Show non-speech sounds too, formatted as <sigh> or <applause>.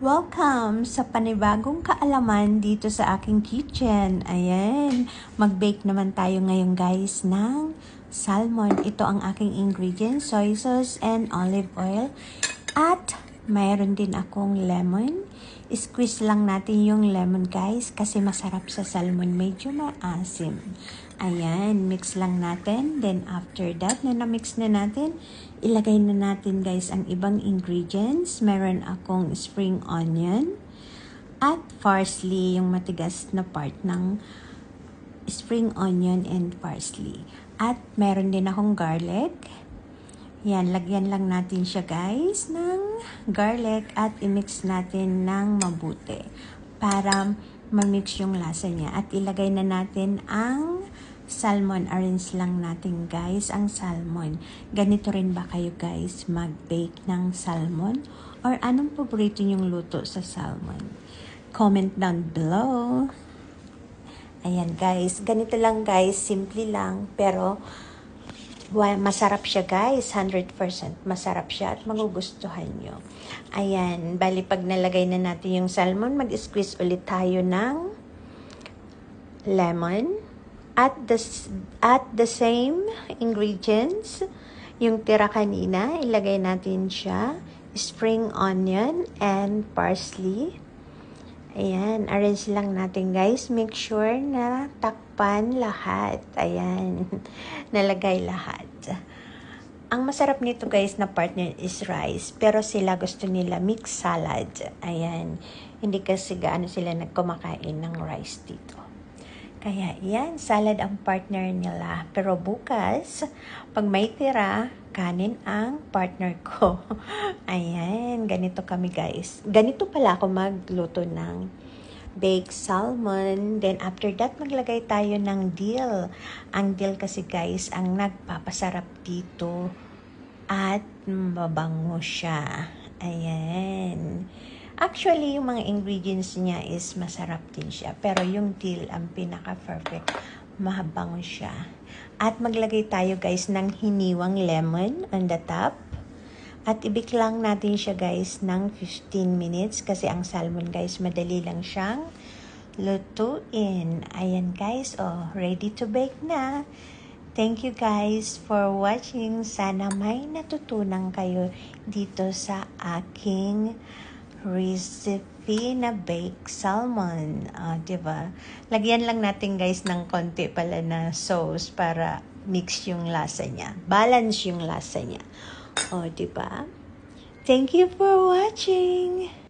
Welcome sa panibagong kaalaman dito sa aking kitchen. Ayan, mag-bake naman tayo ngayon guys ng salmon. Ito ang aking ingredients, soy sauce and olive oil. At mayroon din akong lemon. Squeeze lang natin yung lemon guys kasi masarap sa salmon. Medyo maasim. Ayan, mix lang natin. Then after that, na na-mix na natin, ilagay na natin guys ang ibang ingredients. Meron akong spring onion at parsley, yung matigas na part ng spring onion and parsley. At meron din akong garlic. Yan, lagyan lang natin siya guys ng garlic at i-mix natin ng mabuti para ma-mix yung lasa niya. At ilagay na natin ang salmon. Arrange lang natin guys ang salmon. Ganito rin ba kayo guys mag-bake ng salmon? Or anong paborito nyong luto sa salmon? Comment down below. Ayan guys, ganito lang guys, simple lang, pero well, masarap siya guys, 100% masarap siya at magugustuhan nyo. Ayan, bali pag nalagay na natin yung salmon, mag-squeeze ulit tayo ng lemon at the, at the same ingredients, yung tira kanina, ilagay natin siya, spring onion and parsley. Ayan, arrange lang natin guys. Make sure na takpan lahat. Ayan, <laughs> nalagay lahat. Ang masarap nito guys na partner is rice. Pero sila gusto nila mix salad. Ayan, hindi kasi gaano sila nagkumakain ng rice dito. Kaya yan, salad ang partner nila. Pero bukas, pag may tira, kanin ang partner ko. <laughs> Ayan, ganito kami guys. Ganito pala ako magluto ng baked salmon. Then after that, maglagay tayo ng dill. Ang dill kasi guys, ang nagpapasarap dito. At mabango siya. Ayan. Actually, yung mga ingredients niya is masarap din siya. Pero yung dill ang pinaka-perfect. Mabango siya. At maglagay tayo guys ng hiniwang lemon on the top. At ibig lang natin siya guys ng 15 minutes kasi ang salmon guys madali lang siyang lutuin. Ayan guys, oh, ready to bake na. Thank you guys for watching. Sana may natutunan kayo dito sa aking recipe na baked salmon. Uh, ba diba? Lagyan lang natin guys ng konti pala na sauce para mix yung lasa niya. Balance yung lasa niya. O, oh, diba? Thank you for watching!